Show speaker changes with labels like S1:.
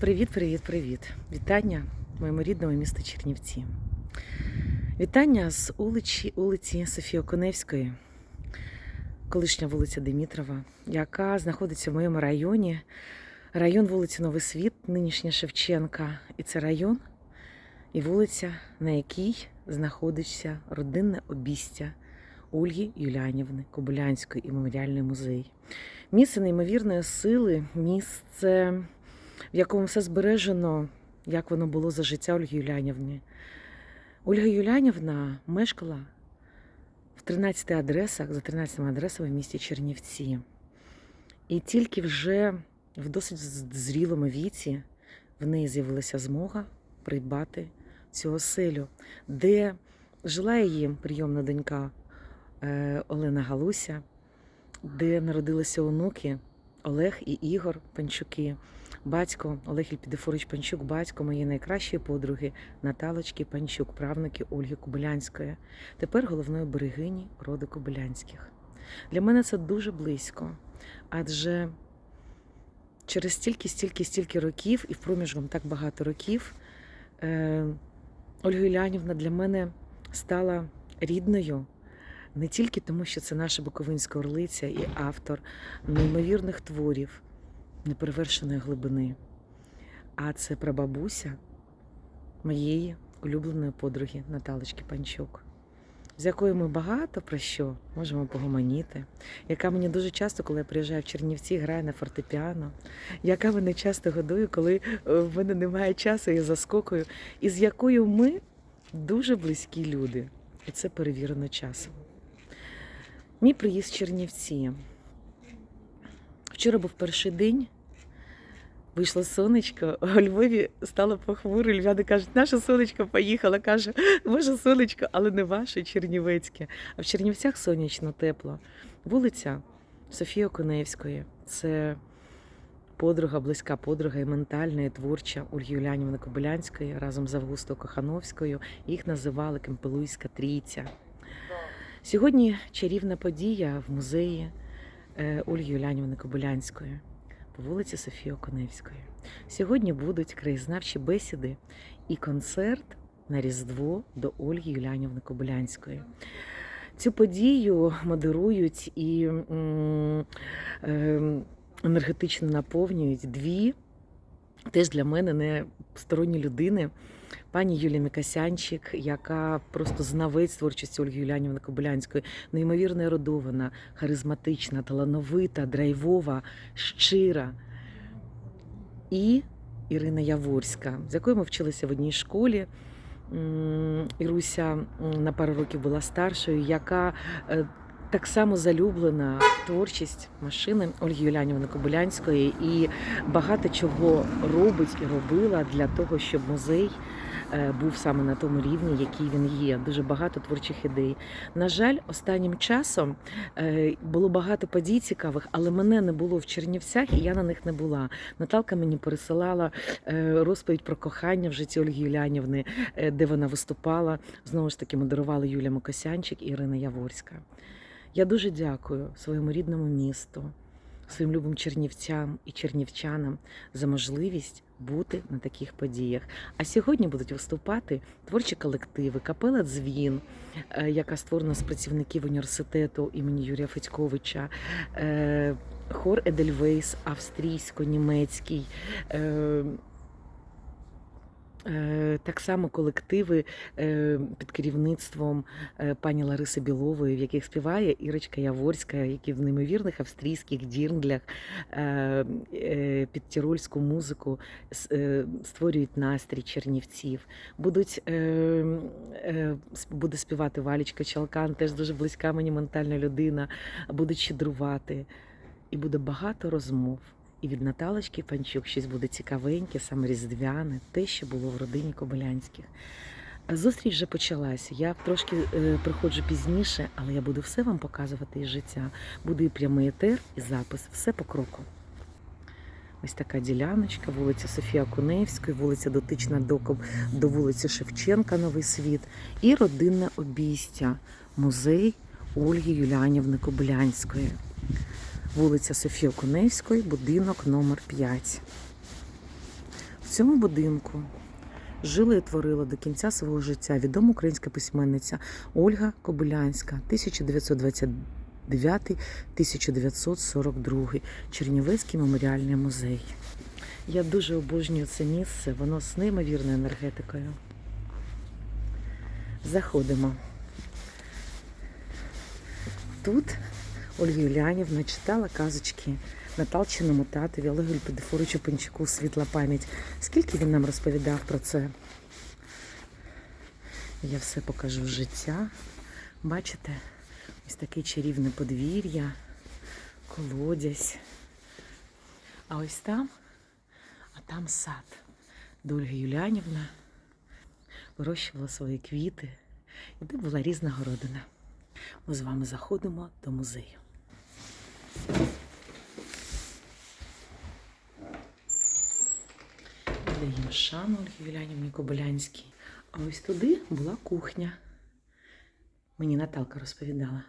S1: Привіт, привіт, привіт. Вітання моєму рідному місту Чернівці. Вітання з улиці, улиці Софії Оконевської, колишня вулиця Димітрова, яка знаходиться в моєму районі. Район вулиці Новий Світ, нинішня Шевченка. І це район і вулиця, на якій знаходиться родинне обістя Ольги Юлянівни Кобилянської і меморіальний музей. Місце неймовірної сили, місце в якому все збережено, як воно було за життя Ольги Юлянівни. Ольга Юлянівна мешкала в 13 адресах, за 13 адресами в місті Чернівці. І тільки вже в досить зрілому віці в неї з'явилася змога придбати цю оселю, де жила її прийомна донька е, Олена Галуся, де народилися онуки Олег і Ігор Панчуки. Батько Олег Ільпідифорович Панчук, батько моєї найкращої подруги Наталочки Панчук, правники Ольги Кобилянської, тепер головної берегині роду Кобилянських. Для мене це дуже близько, адже через стільки, стільки, стільки років, і в проміжком так багато років, е, Ольга Юлянівна для мене стала рідною. Не тільки тому, що це наша Буковинська орлиця і автор неймовірних творів неперевершеної глибини, а це прабабуся моєї улюбленої подруги Наталочки Панчук, з якою ми багато про що можемо погомоніти, яка мені дуже часто, коли я приїжджаю в Чернівці, грає на фортепіано, яка мене часто годує, коли е, в мене немає часу, я заскокую, і з якою ми дуже близькі люди. І це перевірено часом. Мій приїзд в Чернівці. Вчора був перший день. Вийшло сонечко, у Львові стало похмуро. Львяни кажуть, наше сонечко поїхало. Каже, може, сонечко, але не ваше чернівецьке. А в Чернівцях сонячно, тепло. Вулиця Софії Оконевської. Це подруга, близька подруга і ментальна, і творча Ольги Юлянівни Кобилянської разом з Августою Кохановською. Їх називали Кемпелуйська трійця. Сьогодні чарівна подія в музеї е, Ольги Юлянівни Кобилянської по вулиці Софії Оконевської. Сьогодні будуть краєзнавчі бесіди і концерт на Різдво до Ольги Юлянівни Кобилянської. Цю подію модерують і е, енергетично наповнюють дві теж для мене не сторонні людини. Пані Юлія Мікасянчик, яка просто знавець творчості Ольги Юлянівни Кобилянської, неймовірно ерудована, харизматична, талановита, драйвова, щира. І Ірина Яворська, з якою ми вчилися в одній школі. Іруся на пару років була старшою, яка е, так само залюблена в творчість машини Ольги Юлянівни Кобилянської і багато чого робить і робила для того, щоб музей е, був саме на тому рівні, який він є. Дуже багато творчих ідей. На жаль, останнім часом е, було багато подій цікавих, але мене не було в Чернівцях, і я на них не була. Наталка мені пересилала е, розповідь про кохання в житті Ольги Юлянівни, де вона виступала. Знову ж таки, модерували Юлія Мокосянчик і Ірина Яворська. Я дуже дякую своєму рідному місту, своїм любим чернівцям і чернівчанам за можливість бути на таких подіях. А сьогодні будуть виступати творчі колективи, капела Дзвін, е, яка створена з працівників університету імені Юрія Федьковича, е, хор Едельвейс, австрійсько-німецький. Е, Так само колективи е, під керівництвом е, пані Лариси Білової, в яких співає Ірочка Яворська, які в неймовірних австрійських дірнглях під тірольську музику створюють настрій чернівців. Будуть, буде співати Валічка Чалкан, теж дуже близька мені ментальна людина, будуть щедрувати. І буде багато розмов. І від Наталочки Панчук щось буде цікавеньке, саме різдвяне, те, що було в родині Кобилянських. Зустріч вже почалася. Я трошки е, приходжу пізніше, але я буду все вам показувати із життя. Буде і прямий етер, і запис, все по кроку. Ось така діляночка, вулиця Софія Куневської, вулиця дотична до, до вулиці Шевченка, Новий світ, і родинне обійстя, музей Ольги Юлянівни Кобилянської вулиця Софії Окуневської, будинок номер 5. В цьому будинку жила і творила до кінця свого життя відома українська письменниця Ольга Кобилянська, 1929-1942, Чернівецький меморіальний музей. Я дуже обожнюю це місце, воно з неймовірною енергетикою. Заходимо. Тут Ольга Юліанівна читала казочки Наталчиному татові Олегу Ліпедифоровичу Пенчуку світла пам'ять. Скільки він нам розповідав про це? Я все покажу життя. Бачите, ось таке чарівне подвір'я, колодязь. А ось там, а там сад, де Ольга Юліанівна вирощувала свої квіти, і де була різна городина. Ми з вами заходимо до музею. Даємо шану Ольги Юлянівні Кобилянській. А ось туди була кухня. Мені Наталка розповідала.